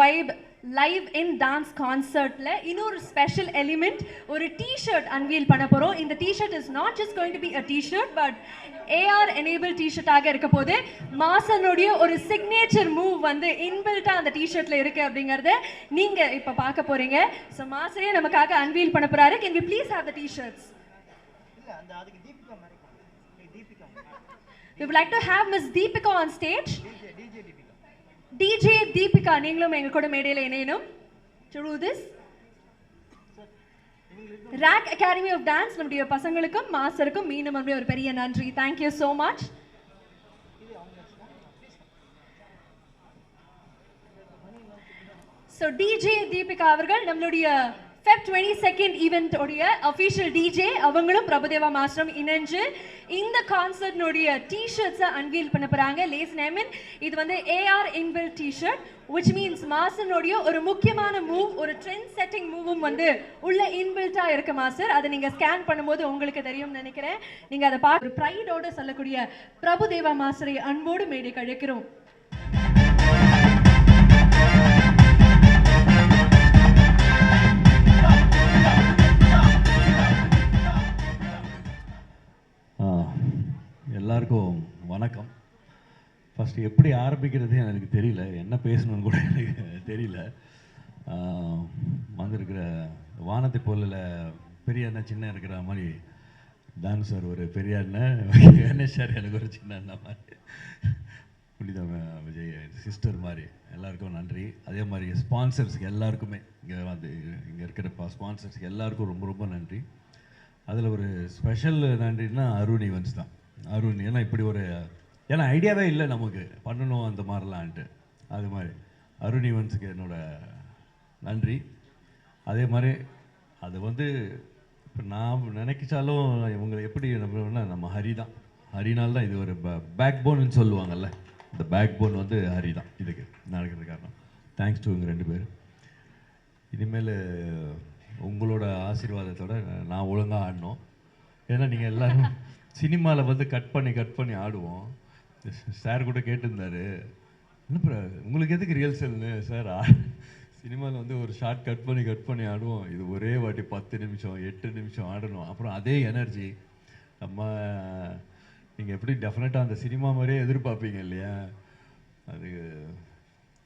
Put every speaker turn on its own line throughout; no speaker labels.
Vibe live in dance கான்சர்ட்ல இன்னொரு special element ஒரு டிஷர்ட் அன்வீல் பண்ண போறோம். இந்த T-shirt is not just going to be a T-shirt but AR enable டிஷர்ட்டாக இருக்க போது மாசனுடைய ஒரு சிக்னேச்சர் மூவ் வந்து இன்பில்ட்டா அந்த டிஷர்ட்ல இருக்கு அப்படிங்கறத நீங்க இப்ப பார்க்க போறீங்க. ஸோ மாசனே நமக்காக அன்வீல் பண்ண போறாரு. Can we please have the T-shirts We would like to have Miss Deepika on stage.
DJ DJ Deepika
நீங்களும் எங்க கூட மேடையில் இணையணும். ராக் அகாடமி ஆஃப் டான்ஸ் நம்முடைய பசங்களுக்கும் மாஸ்டருக்கும் மீண்டும் ஒரு பெரிய நன்றி. Thank you so much so DJ Deepika அவர்கள் நம்மளுடைய ஃபெப் டுவெண்ட்டி செகண்ட் ஈவெண்ட்டோடைய அஃபீஷியல் டிஜே அவங்களும் பிரபுதேவா மாஸ்டரும் இணைஞ்சு இந்த கான்சர்ட்னுடைய டிஷர்ட்ஸை அன்வீல் பண்ண போகிறாங்க லேஸ் நேமின் இது வந்து AR inbuilt T-shirt which means மாஸ்டர்னுடைய ஒரு முக்கியமான மூவ் ஒரு ட்ரெண்ட் செட்டிங் மூவும் வந்து உள்ள இன்பில்ட்டாக இருக்கு மாஸ்டர். அதை நீங்கள் ஸ்கேன் பண்ணும்போது உங்களுக்கு தெரியும்னு நினைக்கிறேன். நீங்கள் அதை பார்க்க ப்ரைடோடு சொல்லக்கூடிய பிரபுதேவா மாஸ்டரை அன்போடு மேடை கழிக்கிறோம்.
ஃபஸ்ட்டு எப்படி ஆரம்பிக்கிறது எனக்கு தெரியல. என்ன பேசணும்னு கூட எனக்கு தெரியல. வந்திருக்கிற வானத்தை போலில் பெரிய அண்ணா சின்ன இருக்கிற மாதிரி டான்ஸர் ஒரு பெரிய அண்ணன். கணேஷ் சார் எனக்கு ஒரு சின்ன அண்ணா மாதிரி. புனித விஜய் சிஸ்டர் மாதிரி. எல்லாருக்கும் நன்றி. அதே மாதிரி ஸ்பான்சர்ஸ்க்கு எல்லாருக்குமே. இங்கே வந்து இங்கே இருக்கிற ஸ்பான்சர்ஸ்க்கு எல்லாருக்கும் ரொம்ப ரொம்ப நன்றி. அதில் ஒரு ஸ்பெஷல் நன்றின்னா அருண் ஈவன்ஸ் தான். அருண் ஏன்னா இப்படி ஒரு ஏன்னா ஐடியாவே இல்லை நமக்கு. பண்ணணும் அந்த மாதிரிலான்ட்டு. அது மாதிரி. அருண் ஈவெண்ட்ஸுக்கு என்னோட நன்றி. அதே மாதிரி அது வந்து இப்போ நான் நினைக்கிச்சாலும் இவங்களை எப்படி நம்ம நம்ம ஹரி தான். ஹரினால் தான் இது ஒரு பேக் போன்னு சொல்லுவாங்கல்ல. இந்த பேக் போன் வந்து ஹரி தான். இதுக்கு நடக்கிறது காரணம். தேங்க்ஸ் டு இவங்க ரெண்டு பேரும் இனிமேல் உங்களோட ஆசீர்வாதத்தோட நான் ஒழுங்காக ஆடணும். ஏன்னா நீங்கள் எல்லாரும் சினிமாவில் வந்து கட் பண்ணி கட் பண்ணி ஆடுவோம். சார் கூட கேட்டிருந்தாரு. என்ன ப்ரோ உங்களுக்கு எதுக்கு ரியல்சல்னு சார் சினிமாவில் வந்து ஒரு ஷார்ட் கட் பண்ணி கட் பண்ணி ஆடுவோம். இது ஒரே வாட்டி பத்து நிமிஷம் எட்டு நிமிஷம் ஆடணும். அப்புறம் அதே எனர்ஜி நம்ம நீங்கள் எப்படி டெஃபினட்டாக அந்த சினிமா மாதிரியே எதிர்பார்ப்பீங்க இல்லையா? அது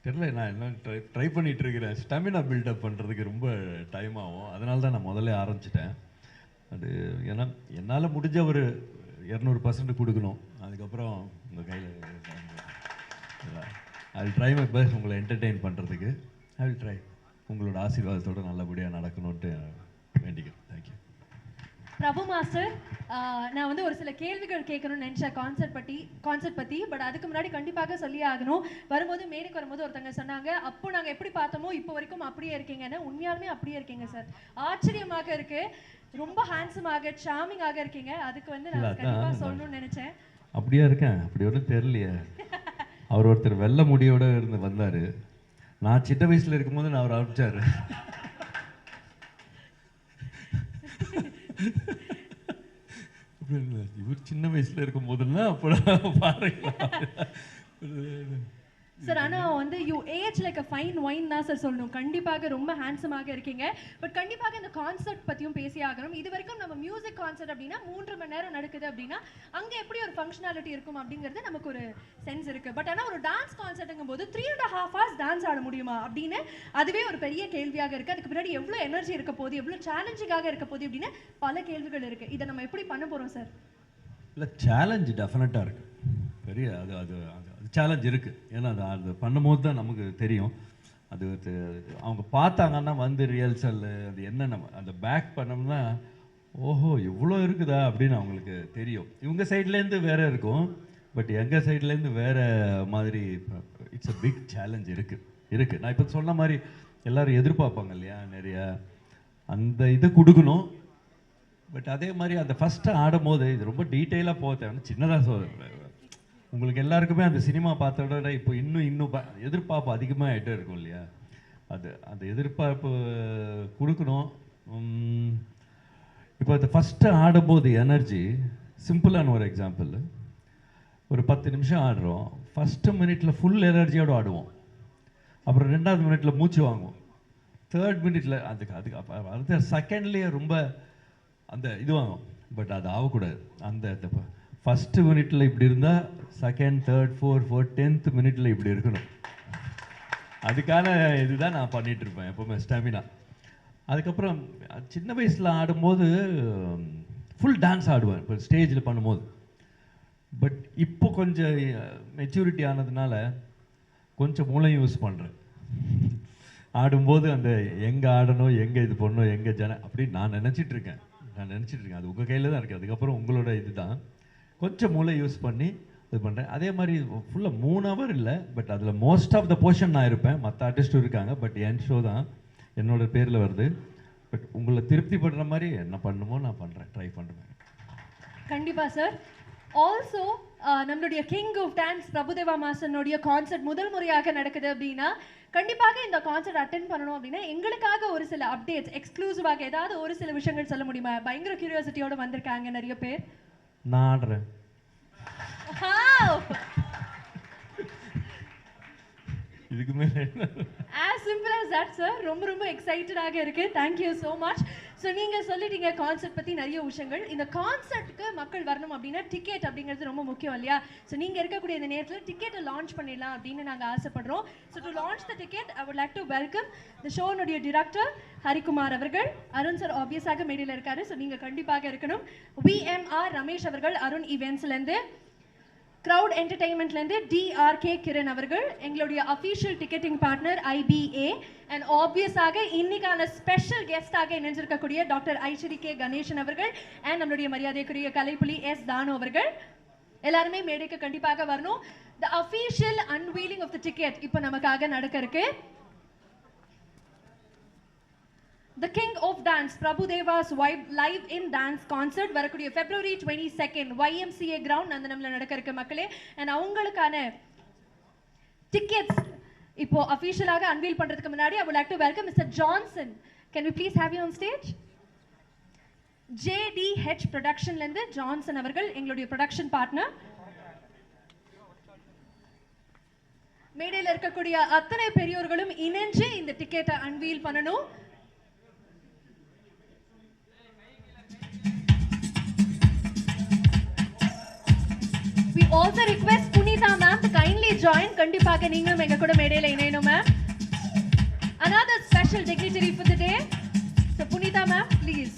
தெரில நான் என்ன ட்ரை ட்ரை பண்ணிகிட்ருக்கிறேன் ஸ்டெமினா பில்டப் பண்ணுறதுக்கு ரொம்ப டைம் ஆகும். அதனால தான் நான் முதல்ல ஆரம்பிச்சிட்டேன். அது ஏன்னா என்னால் முடிஞ்ச ஒரு இரநூறு பர்சன்ட் கொடுக்கணும். அதுக்கப்புறம் உங்கள் கையில் I will try my best உங்களை என்டர்டெயின் பண்ணுறதுக்கு ஐ வில் ட்ரை உங்களோட ஆசீர்வாதத்தோடு நல்லபடியாக நடக்கணும்ட்டு வேண்டிக்கிறேன்.
பிரபு மாஸ்டர் நான் வந்து ஒரு சில கேள்விகள் கேட்கணும்னு நினைச்சேன் கான்செர்ட் பத்தி கான்செர்ட் பத்தி பட் அதுக்கு முன்னாடி கண்டிப்பாக சொல்லி ஆகணும். வரும்போது மேடைக்கு வரும்போது ஒருத்தங்க சொன்னாங்க அப்போ நாங்க எப்படி பார்த்தோமோ இப்போ வரைக்கும் அப்படியே இருக்கீங்கன்னு. உண்மையாலுமே அப்படியே இருக்கீங்க சார் ஆச்சரியமாக இருக்கு. ரொம்ப ஹேண்ட்ஸமாக சாமிங்காக இருக்கீங்க. அதுக்கு வந்து நான்
அதான்
கண்டிப்பா
நான்
சொல்லணும்னு நினைச்சேன்.
அப்படியா இருக்கேன். அப்படி ஒன்றும் தெரியலையே. அவர் ஒருத்தர் வெள்ளை முடியோட இருந்து வந்தார். நான் சின்ன வயசில் இருக்கும்போது நான் அவர் அனுப்பிச்சாரு அப்படின்னு இவர் சின்ன வயசுல இருக்கும் போதெல்லாம் அப்போ பாருங்க
சார் ஆனா வந்து you age like a fine wine தான் சார் சொல்லணும். கண்டிப்பாக ரொம்ப ஹேண்ட்ஸமாக இருக்கீங்க. பட் கண்டிப்பாக இந்த கான்செர்ட் பத்தியும் பேசி ஆகணும். இது வரைக்கும் நம்ம மியூசிக் கான்செர்ட் அப்படின்னா மூன்று மணி நேரம் நடக்குது அப்படின்னா அங்க எப்படி ஒரு ஃபங்க்ஷனாலிட்டி இருக்கும் அப்படிங்கிறது நமக்கு ஒரு சென்ஸ் இருக்கு. பட் ஆனா ஒரு டான்ஸ் கான்செர்ட்டுங்கும் போது three and half hours dance ஆட முடியுமா அப்படின்னு அதுவே ஒரு பெரிய கேள்வியாக இருக்கு. அதுக்கு பின்னாடி எவ்வளவு எனர்ஜி இருக்க போகுது எவ்வளவு சேலஞ்சிங்காக இருக்க போகுது அப்படின்னு பல கேள்விகள் இருக்கு. இதை நம்ம எப்படி பண்ண போறோம் சார்
இல்லை சேலஞ்சு டெஃபினட்டாக இருக்கு. பெரிய அது அது அது சேலஞ்ச் இருக்குது ஏன்னா அது அது பண்ணும்போது தான் நமக்கு தெரியும். அது அவங்க பார்த்தாங்கன்னா வந்து ரியல்சல் அது என்ன நம்ம அந்த பேக் பண்ணோம்னா ஓஹோ இவ்வளோ இருக்குதா? அப்படின்னு அவங்களுக்கு தெரியும். இவங்க சைட்லேருந்து வேற இருக்கும். பட் எங்கள் சைட்லேருந்து வேறு மாதிரி இட்ஸ் அ பிக் சேலஞ்ச் இருக்குது இருக்குது நான் இப்போ சொன்ன மாதிரி எல்லோரும் எதிர்பார்ப்பாங்க இல்லையா நிறைய. அந்த இதை கொடுக்கணும். பட் அதே மாதிரி அந்த ஃபஸ்ட்டு ஆடும் போது இது ரொம்ப டீட்டெயிலாக போக தேவை சின்னதாக சொல் உங்களுக்கு எல்லாருக்குமே அந்த சினிமா பார்த்தோட இப்போ இன்னும் இன்னும் ப- எதிர்பார்ப்பு அதிகமாக ஆகிட்டே இருக்கும் இல்லையா? அது அந்த எதிர்பார்ப்பு கொடுக்கணும். இப்போ அந்த ஃபஸ்ட்டு ஆடும்போது எனர்ஜி சிம்பிளான ஒரு எக்ஸாம்பிள் ஒரு பத்து நிமிஷம் ஆடுறோம். ஃபஸ்ட்டு மினிட்டில் ஃபுல் எனர்ஜியோடு ஆடுவோம். அப்புறம் ரெண்டாவது மினிட்ல மூச்சு வாங்குவோம். தேர்ட் மினிட்ல அதுக்கு அதுக்கு அப்ப அடுத்த செகண்ட்லேயே ரொம்ப அந்த இது வாங்கும் பட் அது ஆகக்கூடாது. அந்த ஃபஸ்ட்டு மினிட்ல இப்படி இருந்தால் second third four four tenth மினிட்ல இப்படி இருக்கணும். அதுக்கான இதுதான் நான் பண்ணிட்டு இருப்பேன் எப்பவுமே ஸ்டாமினா அதுக்கப்புறம் சின்ன வயசில் ஆடும்போது ஃபுல் டான்ஸ் ஆடுவேன் இப்போ ஸ்டேஜில் பண்ணும்போது. பட் இப்போ கொஞ்சம் மெச்சூரிட்டி ஆனதுனால கொஞ்சம் மூளை யூஸ் பண்ணுறேன் ஆடும்போது அந்த எங்கே ஆடணும் எங்கே இது பண்ணணும் எங்கே ஜன அப்படின்னு நான் நினச்சிட்டு இருக்கேன். நான் நினச்சிட்ருக்கேன் அது உங்கள் கையில் தான் இருக்குது அதுக்கப்புறம் உங்களோட இது தான் கொஞ்சம் மூளை யூஸ் பண்ணி இது பண்ணுறேன் அதே மாதிரி ஃபுல்லாக மூணு ஹவர் இல்லை பட் அதில் மோஸ்ட் ஆஃப் த போர்ஷன் நான் இருப்பேன். மற்ற ஆர்டிஸ்ட்டும் இருக்காங்க பட் என் ஷோ தான் என்னோட பேரில் வருது. பட் உங்களை திருப்தி படுற மாதிரி என்ன பண்ணுமோ நான் பண்ணுறேன் ட்ரை பண்ணுறேன்
கண்டிப்பாக சார் ஆல்சோ நம்மளுடைய கிங் ஆஃப் டான்ஸ் பிரபுதேவா மாசனுடைய கான்சர்ட் முதல் முறையாக நடக்குது அப்படின்னா கண்டிப்பாக இந்த கான்சர்ட் அட்டென்ட் பண்ணணும் அப்படின்னா எங்களுக்காக ஒரு சில அப்டேட்ஸ் எக்ஸ்க்ளூசிவாக ஏதாவது ஒரு சில விஷயங்கள் சொல்ல முடியுமா? பயங்கர கியூரியாசிட்டியோடு வந்திருக்காங்க நிறைய பேர்.
நான் ஆடுறேன்
Wow!
இதுக்கு மேலே என்ன?
சார் ரொம்ப ரொம்ப எக்ஸைட்டடாக இருக்கு. தேங்க்யூ ஸோ மச் ஸோ நீங்க சொல்லிட்டீங்க கான்செர்ட் பத்தி நிறைய விஷயங்கள். இந்த கான்சர்ட்டுக்கு மக்கள் வரணும் அப்படின்னா டிக்கெட் அப்படிங்கிறது ரொம்ப முக்கியம் இல்லையா? ஸோ நீங்க இருக்கக்கூடிய இந்த நேரத்தில் டிக்கெட்டை லான்ச் பண்ணிடலாம் அப்படின்னு நாங்க ஆசைப்படுறோம். So to launch the ticket I would like to welcome the ஷோனுடைய director Harikumar அவர்கள். அருண் சார் ஆப்வியஸாக மேடையில் இருக்காரு. ஸோ நீங்க கண்டிப்பாக இருக்கணும். விஎம்ஆர் ரமேஷ் அவர்கள் அருண் இவெண்ட்ஸ்லேருந்து க்ரௌட் என்டர்டைன்மெண்ட்லேருந்து டிஆர்கே கிரண் அவர்கள் எங்களுடைய official ticketing partner IPA and ஆப்வியஸாக இன்னைக்கான ஸ்பெஷல் கெஸ்டாக இணைஞ்சிருக்கக்கூடிய டாக்டர் ஐஸ்வரி கே கணேசன் அவர்கள் அண்ட் நம்மளுடைய மரியாதைக்குரிய கலைப்புலி எஸ் தானு அவர்கள். எல்லாருமே மேடைக்கு கண்டிப்பாக வரணும். The official unveiling of the ticket இப்போ நமக்காக நடக்க இருக்குது the king of dance Prabhu Deva's vibe live in dance concert வரக்கூடிய February twenty second YMCA ground அந்த நம்மள நடக்க இருக்க மக்களே. அண்ட் அவங்களுக்கான டிக்கெட்ஸ் இப்போ அஃபீஷியலாக அன்வீல் பண்றதுக்கு முன்னாடி I would like to welcome Mister Johnson can we please have you on stage JDH ப்ரொடக்ஷன்லேருந்து Johnson அவர்கள் எங்களுடைய ப்ரொடக்ஷன் பார்ட்னர் மேடையில் இருக்கக்கூடிய அத்தனை பெரியோர்களும் இணைஞ்சு இந்த டிக்கெட்டை அன்வீல் பண்ணணும். We also request Punita ma'am to kindly join. கண்டிப்பாக நீங்களும் எங்க கூட மேடையில இணையணும் ma'am. Another special dignitary for the day. So Punita ma'am, please.